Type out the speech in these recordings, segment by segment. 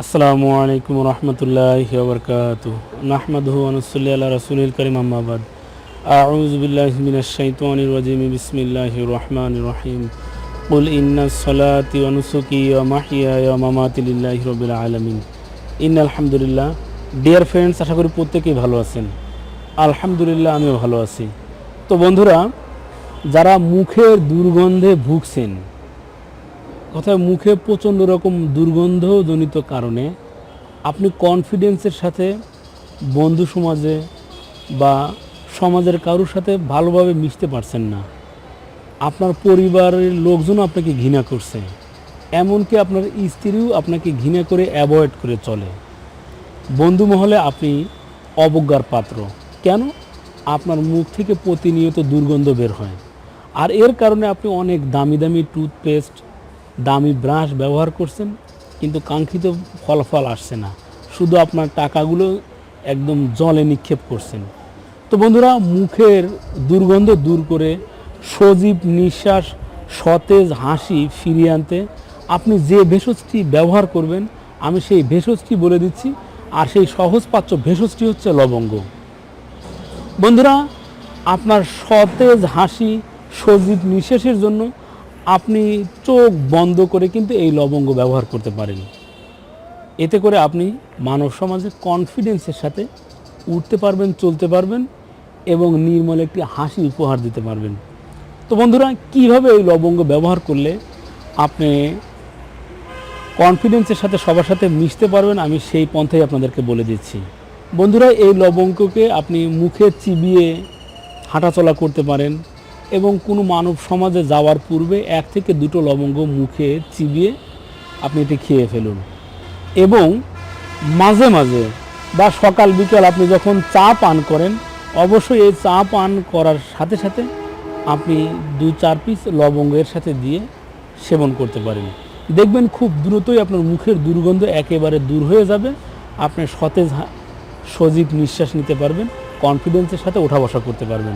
আসসালামু আলাইকুম রহমতুল্লাহ বরকাত নাহমাদহু আনুসল্লি আল্লাহ রসুল করিম আম্মাবাদ আউজ বিল্লাহ মিনাশ শাইতানির রাজিম বিসমিল্লাহির রহমানির রহিম قل إن الصلاة ونسكي ومحياي ومماتي لله رب العالمين ইন আলহামদুলিল্লাহ ডিয়ার ফ্রেন্ডস আশা করি প্রত্যেকেই ভালো আছেন আলহামদুলিল্লাহ আমিও ভালো আছি তো বন্ধুরা যারা মুখের দুর্গন্ধে ভুগছেন কথায় মুখে প্রচণ্ড রকম দুর্গন্ধজনিত কারণে আপনি কনফিডেন্সের সাথে বন্ধু সমাজে বা সমাজের কারোর সাথে ভালোভাবে মিশতে পারছেন না। আপনার পরিবারের লোকজনও আপনাকে ঘৃণা করছে। এমনকি আপনার স্ত্রীও আপনাকে ঘৃণা করে অ্যাভয়েড করে চলে। বন্ধু মহলে আপনি অবজ্ঞার পাত্র। কেন? আপনার মুখ থেকে প্রতিনিয়ত দুর্গন্ধ বের হয়। আর এর কারণে আপনি অনেক দামি দামি টুথপেস্ট দামি ব্রাশ ব্যবহার করছেন, কিন্তু কাঙ্ক্ষিত ফলাফল আসছে না। শুধু আপনার টাকাগুলো একদম জলে নিক্ষেপ করছেন। তো বন্ধুরা, মুখের দুর্গন্ধ দূর করে সজীব নিঃশ্বাস, সতেজ হাসি ফিরিয়ে আনতে আপনি যে ভেষজটি ব্যবহার করবেন, আমি সেই ভেষজটি বলে দিচ্ছি। আর সেই সহজ পাচ্য ভেষজটি হচ্ছে লবঙ্গ। বন্ধুরা, আপনার সতেজ হাসি সজীব নিঃশ্বাসের জন্য আপনি চোখ বন্ধ করে কিন্তু এই লবঙ্গ ব্যবহার করতে পারেন। এতে করে আপনি মানব সমাজে কনফিডেন্সের সাথে উঠতে পারবেন, চলতে পারবেন এবং নির্মল একটি হাসি উপহার দিতে পারবেন। তো বন্ধুরা, কীভাবে এই লবঙ্গ ব্যবহার করলে আপনি কনফিডেন্সের সাথে সবার সাথে মিশতে পারবেন, আমি সেই পন্থাই আপনাদেরকে বলে দিচ্ছি। বন্ধুরা, এই লবঙ্গকে আপনি মুখে চিবিয়ে হাঁটাচলা করতে পারেন এবং কোনো মানব সমাজে যাওয়ার পূর্বে এক থেকে দুটো লবঙ্গ মুখে চিবিয়ে আপনি এটি খেয়ে ফেলুন। এবং মাঝে মাঝে বা সকাল, বিকাল আপনি যখন চা পান করেন, অবশ্যই এই চা পান করার সাথে সাথে আপনি দু চার পিস লবঙ্গের সাথে দিয়ে সেবন করতে পারেন। দেখবেন খুব দ্রুতই আপনার মুখের দুর্গন্ধ একেবারে দূর হয়ে যাবে। আপনি সতেজ, সজীব নিঃশ্বাস নিতে পারবেন কনফিডেন্সের সাথে ওঠা বসা করতে পারবেন।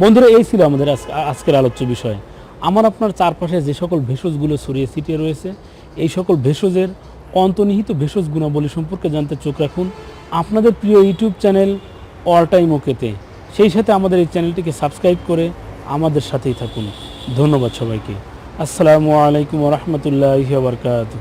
বন্ধুরা, এই ছিল আমাদের আজকে- আজকের আলোচ্য বিষয়। আমার আপনার চারপাশে যে সকল ভেষজগুলো ছড়িয়ে ছিটিয়ে রয়েছে, এই সকল ভেষজের অন্তর্নিহিত ভেষজ গুণাবলী সম্পর্কে জানতে চোখ রাখুন আপনাদের প্রিয় ইউটিউব চ্যানেল অল টাইম ওকেতে। সেই সাথে আমাদের এই চ্যানেলটিকে সাবস্ক্রাইব করে আমাদের সাথেই থাকুন। ধন্যবাদ সবাইকে। আসসালামু আলাইকুম রহমতুল্লাহ বারকাত